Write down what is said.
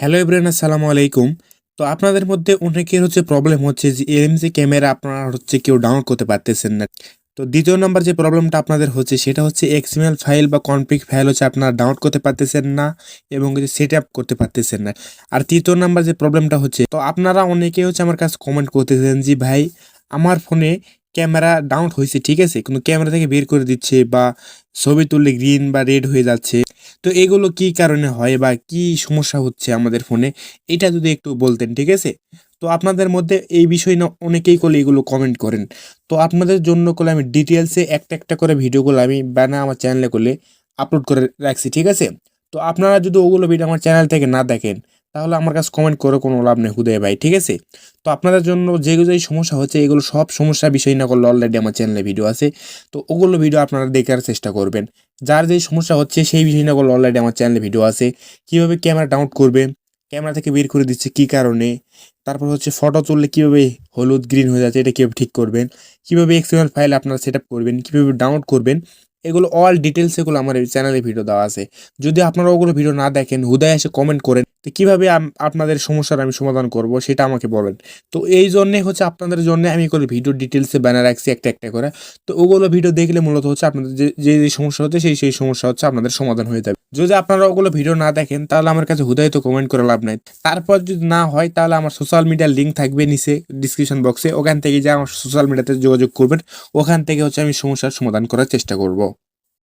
Hello everyone আসসালামু আলাইকুম। তো আপনাদের মধ্যে অনেকের হচ্ছে প্রবলেম হচ্ছে যে এমজি ক্যামেরা আপনারা হচ্ছে কেউ ডাউনলোড করতে পারতেছেন না। তো দ্বিতীয় নাম্বার যে প্রবলেমটা আপনাদের হচ্ছে, সেটা হচ্ছে এক্সএমএল ফাইল বা কনফিগ ফাইল হচ্ছে আপনারা ডাউনলোড করতে পারতেছেন না এবং হচ্ছে সেট আপ করতে পারতেছেন না। আর তৃতীয় নাম্বার যে প্রবলেমটা হচ্ছে, তো আপনারা অনেকে হচ্ছে আমার কাছে কমেন্ট করতেছেন যে, ভাই, আমার ফোনে ক্যামেরা ডাউনলোড হয়েছে, ঠিক আছে? কিন্তু ক্যামেরা থেকে বের করে দিচ্ছে বা ছবি তুললে গ্রিন বা রেড হয়ে যাচ্ছে। তো এগুলো কি কারণে হয় বা কি সমস্যা হচ্ছে আমাদের ফোনে এটা যদি একটু বলতেন, ঠিক আছে? তো আপনাদের মধ্যে এই বিষয় না অনেকেই করলে এগুলো কমেন্ট করেন। তো আপনাদের জন্য করলে আমি ডিটেলসে একটা একটা করে ভিডিওগুলো আমি বানা আমার চ্যানেলে করলে আপলোড করে রাখছি, ঠিক আছে? তো আপনারা যদি ওগুলো ভিডিও আমার চ্যানেল থেকে না দেখেন তাহলে আমার কাছে কমেন্ট করে কোনো লাভ নেই হুদয় ভাই, ঠিক আছে? তো আপনাদের জন্য যেগুলো যেই সমস্যা হচ্ছে, এগুলো সব সমস্যা বিষয় না করলে অলরেডি আমার চ্যানেলে ভিডিও আছে। তো ওগুলো ভিডিও আপনারা দেখার চেষ্টা করবেন। যার যেই সমস্যা হচ্ছে, সেই বিষয় না করলে অলরেডি আমার চ্যানেলে ভিডিও আছে। কীভাবে ক্যামেরা ডাউনলোড করবে ক্যামেরা থেকে বের করে দিচ্ছে কী কারণে, তারপর হচ্ছে ফটো তুললে কীভাবে হলুদ গ্রিন হয়ে যাচ্ছে, এটা কীভাবে ঠিক করবেন, কীভাবে এক্সএমএল ফাইল আপনারা সেট করবেন, কীভাবে ডাউনলোড করবেন, এগুলো অল ডিটেলস এগুলো আমার চ্যানেলে ভিডিও দেওয়া আছে। যদি আপনারা ওগুলো ভিডিও না দেখেন, হুদায় এসে কমেন্ট করেন। তো কীভাবে আপনাদের সমস্যার আমি সমাধান করব সেটা আমাকে বলেন। তো এই জন্যে হচ্ছে আপনাদের জন্য আমি করে ভিডিও ডিটেলসে ব্যানার রাখছি একটা একটা করে। তো ওগুলো ভিডিও দেখলে মূলত হচ্ছে আপনাদের যে যে সমস্যা হচ্ছে সেই সেই সমস্যা হচ্ছে আপনাদের সমাধান হয়ে যাবে। যদি আপনারা ওগুলো ভিডিও না দেখেন তাহলে আমার কাছে হুদায় তো কমেন্ট করে লাভ নাই। তারপর যদি না হয় তাহলে আমার সোশ্যাল মিডিয়ার লিঙ্ক থাকবে নিচে ডিসক্রিপশন বক্সে ওখান থেকে যে আমার সোশ্যাল মিডিয়াতে যোগাযোগ করবেন, ওখান থেকে হচ্ছে আমি সমস্যার সমাধান করার চেষ্টা করব।